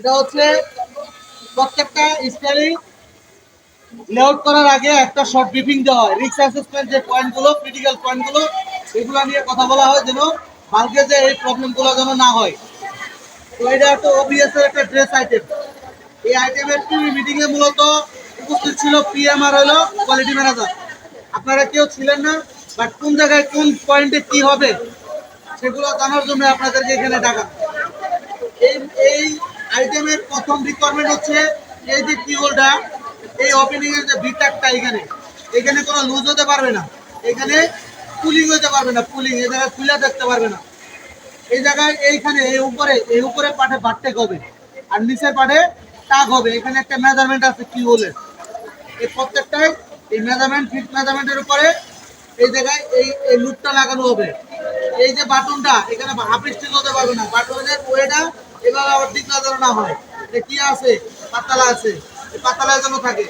এটা হচ্ছে প্রত্যেকটা স্টাইলিং লেআউট করার আগে একটা শর্ট ব্রিফিং দেওয়া হয়। রিক্স অ্যাসেসমেন্ট যে পয়েন্টগুলো ক্রিটিক্যাল পয়েন্টগুলো এগুলো নিয়ে কথা বলা হয় যেন বালকে যে এই প্রবলেমগুলো যেন না হয়। তো এটা একটা ওবিএস এর একটা ড্রেস আইটেম এই আইটেমের মিটিং এ মূলত উপস্থিত ছিল পিএম আর হলো কোয়ালিটি ম্যানেজার আপনারা কেউ ছিলেন না বাট কোন জায়গায় কোন পয়েন্টে কি হবে, সেগুলো জানার জন্য আপনাদেরকে এখানে ডাকা। এই এই আইটেমের প্রথম রিকোয়ারমেন্ট হচ্ছে এই যে কিওলটা এই ওপেনিং এর যে বিটাকটা এখানে। এখানে কোনো লুজ হতে পারবে না। এখানে পুলিং হতে পারবে না পুলিং এই জায়গায় খুলে দেখতে পারবে না। এই জায়গায় এইখানে, এই উপরে এই উপরে পাঠে বাটটেক হবে। আর নিচের পাঠে টাক হবে। এখানে একটা মেজারমেন্ট আছে কি বলে এই প্রত্যেকটাই এই মেজারমেন্ট ফিট মেজারমেন্টের উপরে এই জায়গায় এই এই লুপটা লাগানো হবে। এই যে বাটনটা, এখানে হাফ স্টিল হতে পারবে না। বাটনের ওয়েটা এভাবে আবার দিক লাগানো না হয়। এটা কি আছে? পাতালা আছে। এই পাতালা যেন থাকে।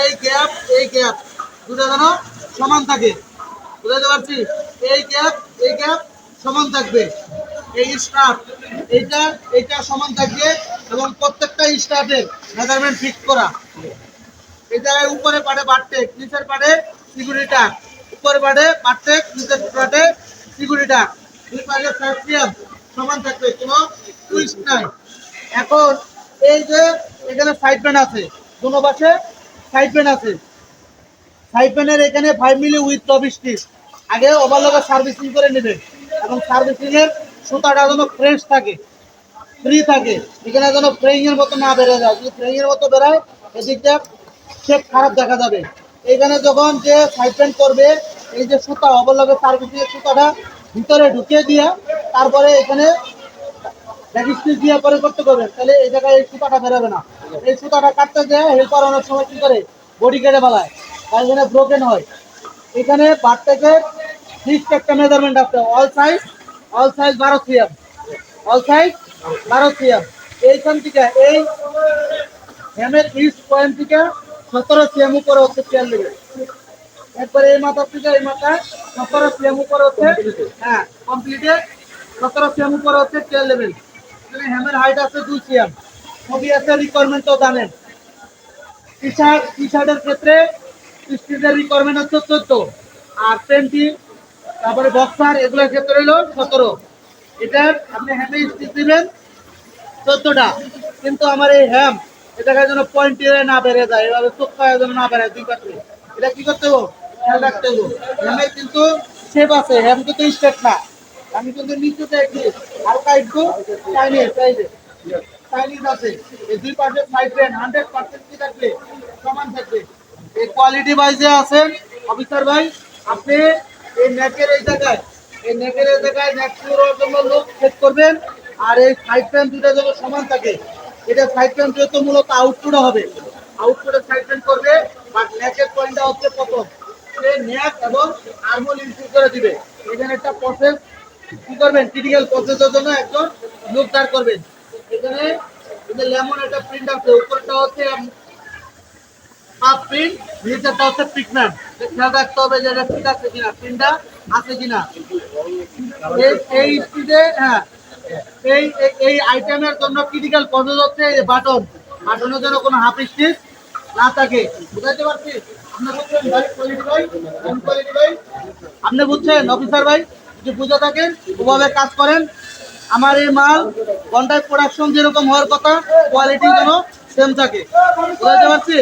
এই গ্যাপ এই গ্যাপ দুটো যেন সমান থাকে। বুঝতে পারছি? এই গ্যাপ এই গ্যাপ সমান থাকবে। এই স্টাফ এইটা এইটা সমান থাকবে এবং প্রত্যেকটা স্টাফের মেজারমেন্ট ফিক্স করা। এই জায়গায় উপরে পাড়ে বাড়তে, নিচের পাড়ে সিকিউরিটা উপরে পাড়ে বাড়তে, নিচের পাড়ে সিকিউরিটা দুই পাড়ে সার্ফিয়াম সমান থাকবে, কোনো টুইস্ট নাই। এখন এই যে এখানে সাইড প্যান আছে কোনো পাশে সাইড প্যান আছে। সাইড প্যানের এখানে ফাইভ মিলি উইথ চব্বিশ পিস আগে ওভারলোকে সার্ভিসিং করে নেবে। এবং সার্ভিসিং এর সুতাটা যেন ফ্রেশ থাকে ফ্রি থাকে। এখানে যেন ফ্রেইং এর মতো না বেড়ে যায়। যদি ফ্রেইং এর মতো বেরোয় এদিকটা শেপ খারাপ দেখা যাবে। এখানে যখন যে সাইড প্যান্ট করবে, এই যে সুতা অবলগে সার্ভিসিং এর সুতাটা ভিতরে ঢুকিয়ে দিয়ে তারপরে এখানে পরে করতে করবে। তাহলে এই জায়গায় এই সুতাটা বেরোবে না। এই সুতাটা কাটতে যায় হেল্পার অনেক সময় কি করে? বডি কেটে ফেলায়। তাই জন্য ব্রোকেন হয়। এখানে বার থেকে ফিক্সড একটা মেজারমেন্ট আছে অল সাইজ অল সাইজ বারো সিএম। অল সাইজ বারো সিএম। এইখান থেকে, এই হ্যামের ইস্ট পয়েন্ট থেকে সতেরো সিএম উপরে হচ্ছে চেয়ার লেগে একবার এই মাথা থেকে এই মাথা সতেরো সিএম উপরে হচ্ছে হ্যাঁ কমপ্লিটেড সতেরো সিএম উপরে হচ্ছে চেয়ার লেভেল হ্যামের হাইট আছে দুই সিএম ছবি আছে রিকোয়ারমেন্ট জানেন। টি শার্ট টি শার্টের ক্ষেত্রে স্টিলের রিকোয়ারমেন্ট হচ্ছে চোদ্দ। আর পেন্টি তারপরে বক্সার এগুলোর ক্ষেত্রে হলো সতেরো। এটার আপনি হ্যামে স্টিচ দিবেন চোদ্দটা। কিন্তু আমার এই হ্যাম এটাকে যেন পয়েন্টে না বেড়ে যায়, এভাবে চোখ যেন না বেড়ে দুই পাশে এটা কি করতে হবে? খেয়াল রাখতে হবে। হ্যামে কিন্তু শেপ আছে হ্যাম কিন্তু স্টেট না। আমি কিন্তু নিচুতে একটু হালকা একটু চাইনিজ চাইনিজ চাইনিজ আছে। এই দুই পাশে সাইড রেন হান্ড্রেড পার্সেন্ট কি থাকবে? সমান থাকবে। এই কোয়ালিটি ওয়াইজে আছেন, অফিসার ভাই, আপনি এই নেকের এই জায়গায়, এই নেকের এই জায়গায় নেক পুরোর জন্য লোক সেট করবেন, আর এই সাইড প্যান দুটো যেন সমান থাকে। এটা সাইড প্যান যেহেতু মূলত আউটপুটে হবে। আউটপুটে সাইড প্যান করবে বাট নেকের পয়েন্টটা হচ্ছে প্রথম। সে নেক এবং আর্মল ইনফিউ করে দিবে। এখানে একটা প্রসেস কি করবেন? ক্রিটিক্যাল প্রসেসের জন্য একজন লোক দাঁড় করবেন। এখানে লেমন একটা প্রিন্ট আছে, উপরটা হচ্ছে হাফ প্রিন্ট নিচেরটা হচ্ছে পিগমেন্ট খেয়াল রাখতে হবে যে ঠিক আছে কিনা প্রিন্টটা আছে কিনা। এই স্পিডে হ্যাঁ এই, এই- আইটেমের জন্য ক্রিটিক্যাল প্রসেস হচ্ছে এই বাটন বাটনের জন্য কোনো হাফ স্টিচ না থাকে। বুঝাইতে পারছি? আপনি বুঝছেন ভাই? কোয়ালিটি ভাই? কোয়ালিটি ভাই? আপনি বুঝছেন অফিসার ভাই? যদি বুঝে থাকেন, ওভাবে কাজ করেন। আমার এই মাল ঘন্টায় প্রোডাকশন যেরকম হওয়ার কথা কোয়ালিটি যেন সেম থাকে। বুঝতে পারছি?